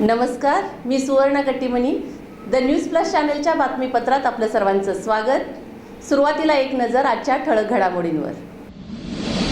नमस्कार मी सुवर्ण Kattimani. The news plus चॅनलच्या बातमीपत्रात आपलं सर्वांचं स्वागत. सुरुवातीला एक नजर आजच्या ठळक घडामोडींवर.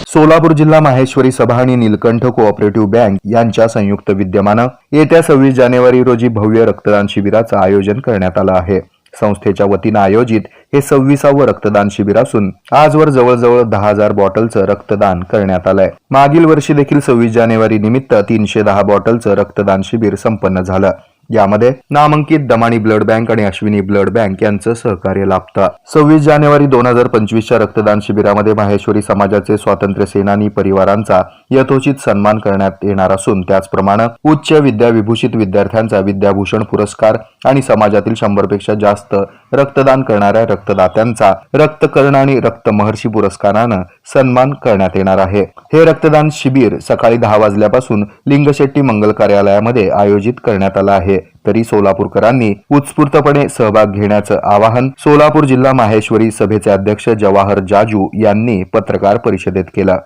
सोलापूर जिल्हा माहेश्वरी सभा आणि नीलकंठ कोऑपरेटिव्ह बँक यांच्या संयुक्त विद्यमानं येत्या सव्वीस जानेवारी रोजी भव्य रक्तदान शिबिराचं आयोजन करण्यात आलं आहे. संस्थेच्या वतीनं आयोजित हे सव्वीसावं रक्तदान शिबिर असून आजवर जवळजवळ दहा हजार बॉटलचं रक्तदान करण्यात आलंय. मागील वर्षी देखील सव्वीस जानेवारी निमित्त तीनशे दहा बॉटलचं रक्तदान शिबिर संपन्न झालं. यामध्ये नामांकित दमाणी ब्लड बँक आणि अश्विनी ब्लड बँक यांचं सहकार्य लाभतं. सव्वीस जानेवारी दोन हजार पंचवीसच्या रक्तदान शिबिरामध्ये माहेश्वरी समाजाचे स्वातंत्र्य सेनानी परिवारांचा यथोचित सन्मान करण्यात येणार असून त्याचप्रमाणे उच्च विद्याविभूषित विद्यार्थ्यांचा विद्याभूषण पुरस्कार आणि समाजातील शंभरपेक्षा जास्त रक्तदान करणाऱ्या रक्तदात्यांचा रक्तकर्ण आणि रक्त महर्षी पुरस्कारानं सन्मान करण्यात येणार आहे. हे रक्तदान शिबिर सकाळी दहा वाजल्यापासून लिंगशेट्टी मंगल कार्यालयामध्ये आयोजित करण्यात आलं आहे. तरी सोलापूरकरांनी उत्स्फूर्तपणे सहभाग घेण्याचं आवाहन सोलापूर जिल्हा माहेश्वरी सभेचे अध्यक्ष जवाहर जाजू यांनी पत्रकार परिषदेत केलं.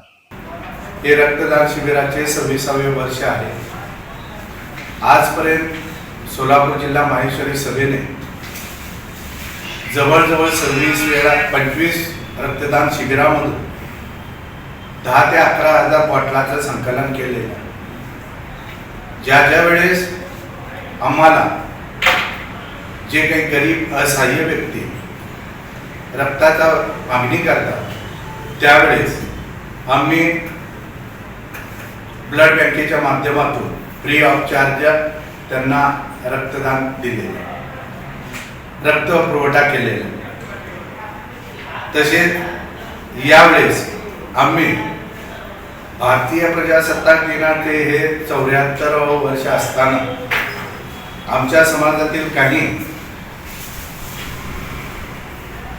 हे रक्तदान शिबिराचे सव्वीसावे वर्ष आहे. आजपर्यंत सोलापूर जिल्हा माहेश्वरी सभेने जवळजवळ सव्वीस वेळा पंचवीस रक्तदान शिबिरामधून दहा ते अकरा हजार बॉटलाचं संकलन केलेलं ज्या ज्या वेळेस आम्हाला जे काही गरीब असहाय्य व्यक्ती रक्ताचा मागणी करतात त्यावेळेस आम्ही ब्लड बँकेच्या माध्यमातून फ्री ऑफ चार्ज त्यांना रक्तदान दिलेलं रक्त पुरवठा केलेला तसेच यावेळेस आम्ही भारतीय प्रजासत्ताक दिनाचे हे चौऱ्याहत्तर वर्ष असताना आमच्या समाजातील काही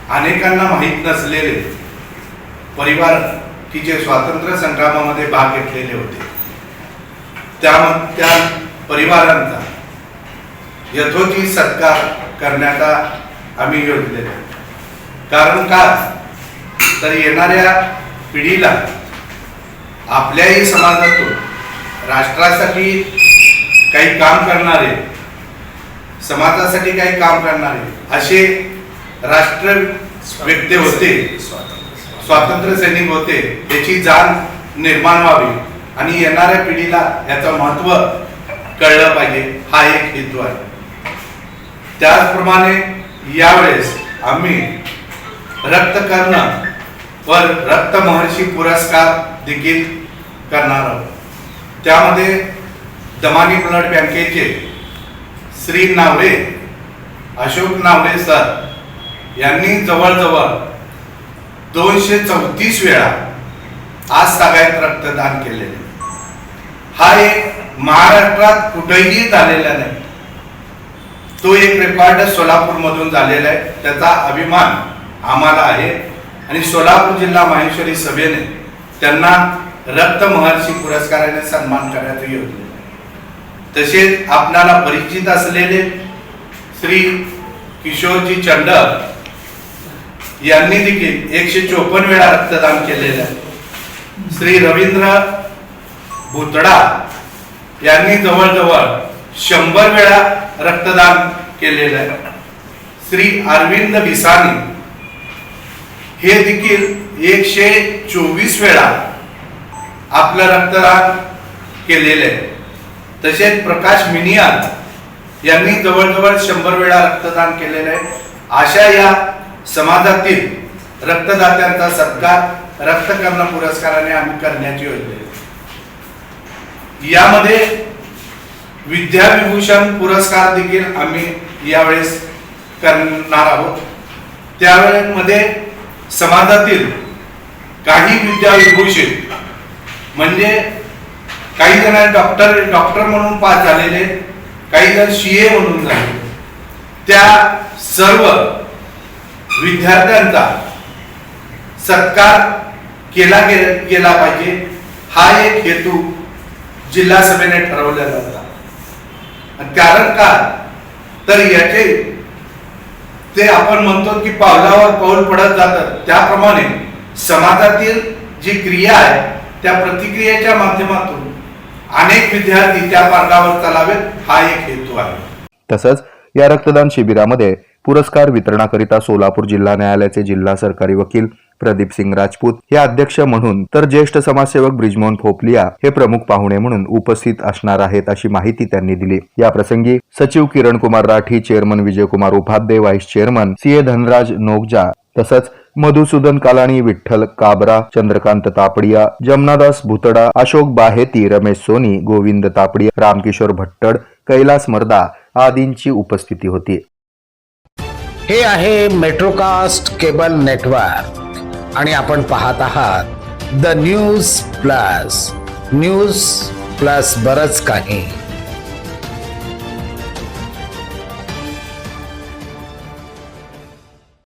अनेकांना माहीत नसलेले परिवार की जे स्वातंत्र्य संग्रामामध्ये भाग घेतलेले होते. त्या त्या परिवारांचा यथोचित सत्कार करण्याचा आम्ही योजलेला कारण का? तर येणाऱ्या पिढीला आपल्याही समाजातून राष्ट्रासाठी काही काम करणारे समाजासाठी काही काम करणारे असे राष्ट्र व्यक्ती होते स्वातंत्र्य सैनिक होते याची जाण निर्माण व्हावी आणि येणाऱ्या पिढीला याचं महत्त्व कळलं पाहिजे. हा एक हेतू आहे. त्याचप्रमाणे यावेळेस आम्ही रक्तकर्ण व रक्त महर्षी पुरस्कार देखील करणार आहोत. त्यामध्ये दमानी ब्लड बँकेचे श्री नावरे अशोक नावरे सर. यांनी जवळजवळ दोनशे चौतीस वेळा आज सगळ्यात रक्तदान केलेले. हा एक महाराष्ट्रात कुठेही झालेला नाही. तो एक रेकॉर्ड सोलापूर मधून झालेला आहे. त्याचा अभिमान आम्हाला आहे. आणि सोलापूर जिल्हा माहेश्वरी सभेने त्यांना रक्त महर्षी पुरस्काराने सन्मान करण्यात योजले तसेच आपणाला परिचित असलेले श्री किशोरजी चंडक यांनी देखील एकशे चोपन्न वेळा रक्तदान केलेलं आहे. श्री रवींद्र भुतडा यांनी जवळजवळ शंभर वेळा रक्तदान केलेलं आहे. श्री अरविंद बिसानी हे देखील एकशे चोवीस वेळा आपलं रक्तदान केलेलं आहे. तसेच प्रकाश मिनियाल यांनी जवळजवळ शंभर वेळा रक्तदान केलेलं आहे. अशा या समाजातील रक्तदात्यांचा सत्कार रक्तकर्ण पुरस्काराने आम्ही करण्याची योजना यामध्ये विद्याविभूषण पुरस्कार देखील आम्ही यावेळेस करणार आहोत. त्यावेळेमध्ये समाजातील काही विद्याविभूषित म्हणजे काही जण डॉक्टर डॉक्टर म्हणून पास झालेले काही जण सी ए म्हणून झाले. त्या सर्व विद्यार्थ्यांचा सत्कार केला गेला पाहिजे. हा एक हेतू जिल्हा सभेने ठरवलेला होता कारण का तर याचे ते आपण म्हणतो की पावलावर पाऊल पडत जातात. त्याप्रमाणे समाजातील जी क्रिया आहे त्या प्रतिक्रियेच्या माध्यमातून अनेक विद्यार्थी त्या मार्गावर चालावेत हा एक हेतू आहे. तसंच या रक्तदान शिबिरामध्ये पुरस्कार वितरणाकरिता सोलापूर जिल्हा न्यायालयाचे जिल्हा सरकारी वकील प्रदीप सिंग राजपूत हे अध्यक्ष म्हणून तर ज्येष्ठ समाजसेवक ब्रिजमोहन फोपलिया हे प्रमुख पाहुणे म्हणून उपस्थित असणार आहेत अशी माहिती त्यांनी दिली. या प्रसंगी सचिव Kiran Kumar Rathi chairman Vijaykumar Upadhye vice chairman C A Dhanraj Nogaja तसंच मधुसूदन कालाणी विठ्ठल काबरा चंद्रकांत तापडिया जमनादास भुतडा अशोक बाहेती रमेश सोनी गोविंद तापडिया रामकिशोर भट्टड कैलास मर्दा आदींची उपस्थिती होती. हे आहे मेट्रोकास्ट केबल नेटवर्क. आणि आपण पाहत आहात the news plus. News plus बरच काही.